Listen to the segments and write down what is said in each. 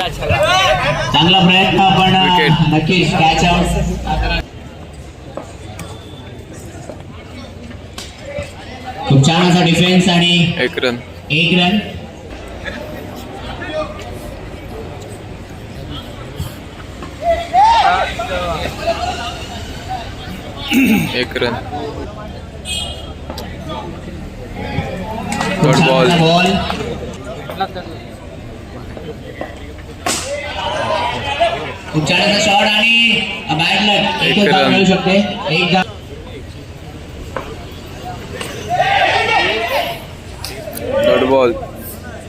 चांगला प्रयत्न पण Wicket. नक्कीच कॅच आउट खूप छान असा डिफेन्स आणि एक रन एक रन एक रन बॉल असा शॉट आणि run. मिळू शकते. एक धाव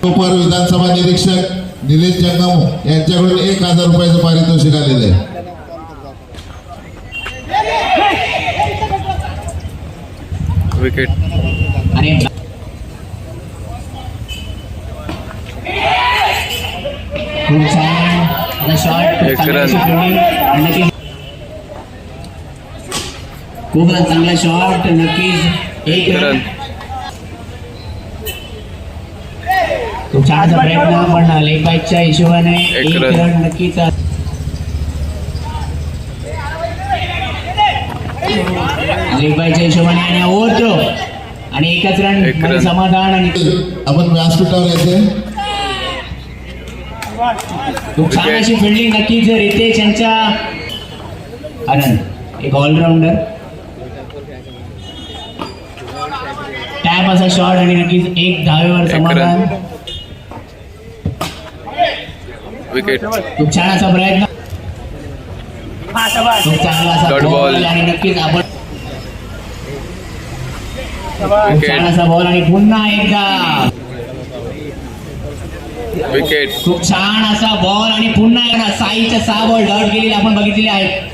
कोपर विधानसभा निरीक्षक निलेश जंगम यांच्याकडून एक हजार रुपयाचं पारितोषिक आलेलं आहे. विकेट आणि खूप छान. खूप चांगला शॉट नक्कीच. एक रन असा प्रयत्न पण लेग बाईकच्या हिशोबाने एक. रन नक्कीच. लेग बाईकच्या हिशोबाने आणि ओव्हर थ्रो आणि एकच रन. समाधान आणि आपण व्यासपीठावर यायचे खूप छान. अशी फिल्डिंग नक्कीच रितेश यांच्या आनंद एक ऑलराऊंडर टॅप असा शॉट आणि नक्कीच एक धावेवर समाधान. विकेट खूप छान असा प्रयत्न खूप चांगला असा बॉल. आणि नक्कीच आपण खूप छान असा बॉल आणि पुन्हा एकदा विकेट खूप छान असा बॉल आणि पुन्हा एकदा साईच्या सहा बॉल डॉट गेलेले आपण बघितलेले आहेत.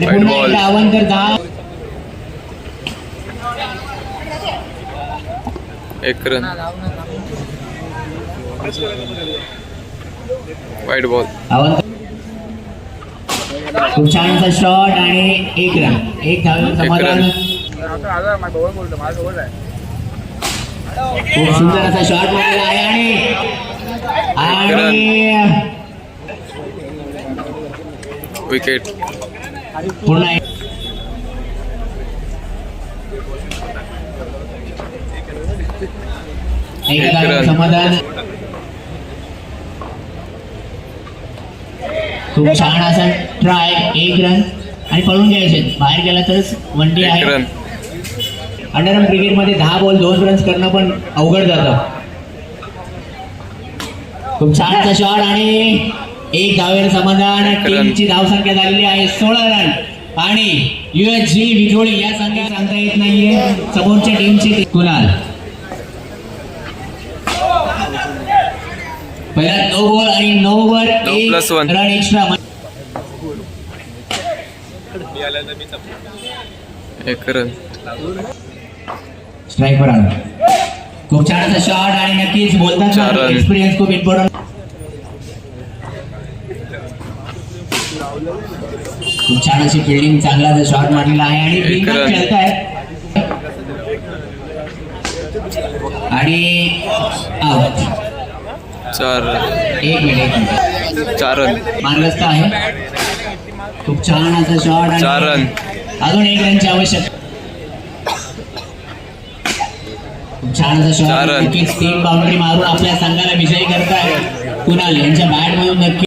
पुन्हा ball. एकदा अवंतर दहा. एक रन वाईट बॉल खूप छान असा शॉट आणि एक रन एक धावेवर समाधान. खूप सुंदर असा शॉट मारलेला आहे आणि विकेट पुन्हा. समाधान. खूप छान असा ट्राय एक रन आणि पळून घ्यायचे. बाहेर गेला तरच वनडी एक आहे. रन अंडरम क्रिकेटमध्ये दहा बॉल दोन रन्स करणं पण अवघड जातं. खूप छान शॉट आणि एक धावेर समाधान. टीमची धावसंख्या झालेली आहे सोळा रन आणि युएस जी विक्रोळी या संघात सांगता येत नाहीये. समोरच्या टीमची कुणाल? पहिला नऊ बॉल आणि नऊ वर एक. रन एक्स्ट्रा एक रन स्ट्राईकवर आला खूप छान असा शॉट आणि नक्कीच चार बोलताना. एक्सपिरियन्स खूप इम्पॉर्टंट खूप छान अशी फिल्डिंग चांगला शॉट मारलेला आहे आणि run. खेळताय. आणि चार. एक मिनिट चार रन मार्गस्थ आहे. खूप छान असा शॉट चार रन अजून एक रनची आवश्यक खूप छान असा शॉट. नक्कीच तीन बाउंड्री मारून आपल्या संघाला विजयी करताय कुणाल यांच्या बॅट मधून नक्की